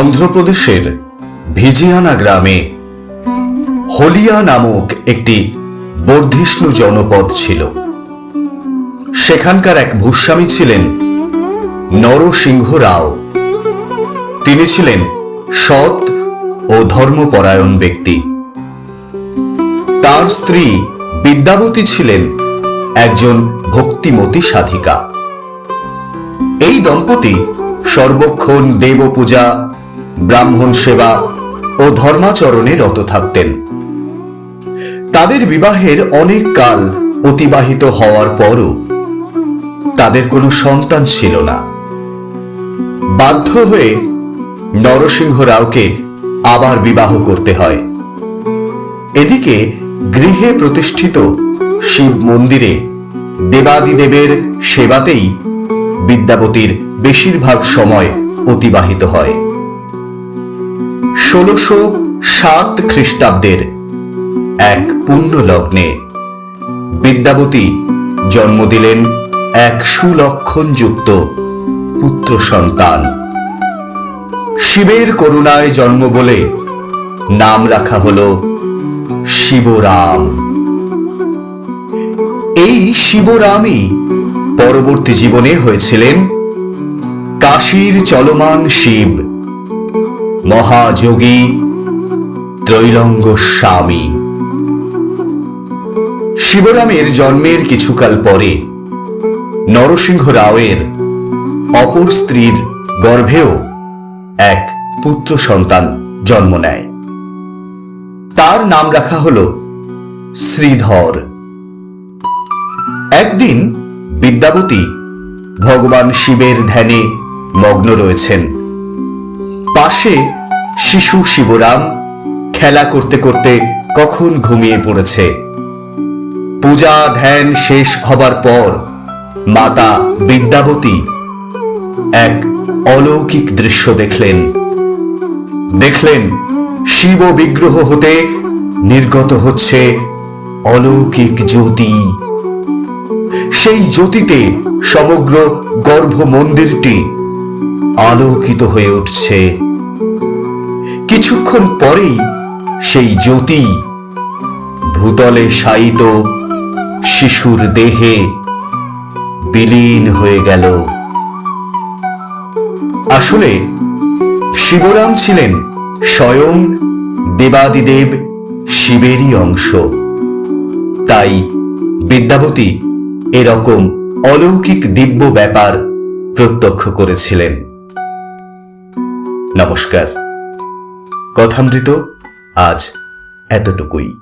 অন্ধ্রপ্রদেশের ভিজিয়ানা গ্রামে হলিয়া নামক একটি বর্ধিষ্ণু জনপদ ছিল। সেখানকার এক ভূস্বামী ছিলেন নরসিংহ রাও। তিনি ছিলেন সৎ ও ধর্মপরায়ণ ব্যক্তি। তার স্ত্রী বিদ্যাবতী ছিলেন একজন ভক্তিমতী সাধিকা। এই দম্পতি সর্বক্ষণ দেবপূজা, ব্রাহ্মণ সেবা ও ধর্মাচরণে রত থাকতেন। তাদের বিবাহের অনেক কাল অতিবাহিত হওয়ার পরও তাদের কোনো সন্তান ছিল না। বাধ্য হয়ে নরসিংহ রাওকে আবার বিবাহ করতে হয়। এদিকে গৃহে প্রতিষ্ঠিত শিব মন্দিরে দেবাদিদেবের সেবাতেই বিদ্যাপতির বেশিরভাগ সময় অতিবাহিত হয়। ষোলশো সাত খ্রিস্টাব্দের এক পুণ্য লগ্নে বিদ্যাবতী জন্ম দিলেন এক সুলক্ষণযুক্ত পুত্র সন্তান। শিবের করুণায় জন্ম বলে নাম রাখা হল শিবরাম। এই শিবরামই পরবর্তী জীবনে হয়েছিলেন কাশীর চলমান শিব, মহাযোগী ত্রৈলঙ্গ স্বামী শিবরামের জন্মের কিছুকাল পরে নরসিংহ রাওয়ের অপর স্ত্রীর গর্ভেও এক পুত্র সন্তান জন্ম নেয়। তার নাম রাখা হল শ্রীধর। একদিন বিদ্যাবতী, ভগবান শিবের ধ্যানে মগ্ন রয়েছেন। পাশে শিশু শিবরাম খেলা করতে করতে কখন ঘুমিয়ে পড়েছে? পূজা ধ্যান শেষ হবার পর মাতা বিদ্যাবতী এক অলৌকিক দৃশ্য দেখলেন। দেখলেন শিব বিগ্রহ হতে নির্গত হচ্ছে অলৌকিক জ্যোতি। সেই জ্যোতিতে সমগ্র গর্ভ মন্দিরটি আলোকিত হয়ে উঠছে। কিছুক্ষণ পরেই সেই জ্যোতি ভূতলে শায়িত শিশুর দেহে বিলীন হয়ে গেল। আসলে শিবরাম ছিলেন স্বয়ং দেবাদিদেব শিবেরই অংশ। তাই বিদ্যাবতী এরকম অলৌকিক দিব্য ব্যাপার প্রত্যক্ষ করেছিলেন। নমস্কার। কথামৃত আজ এতটুকুই।